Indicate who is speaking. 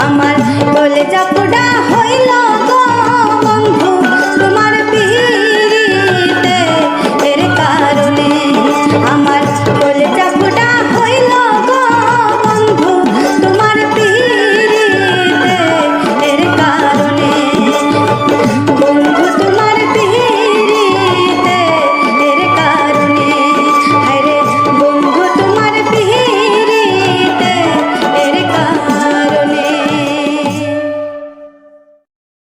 Speaker 1: আমার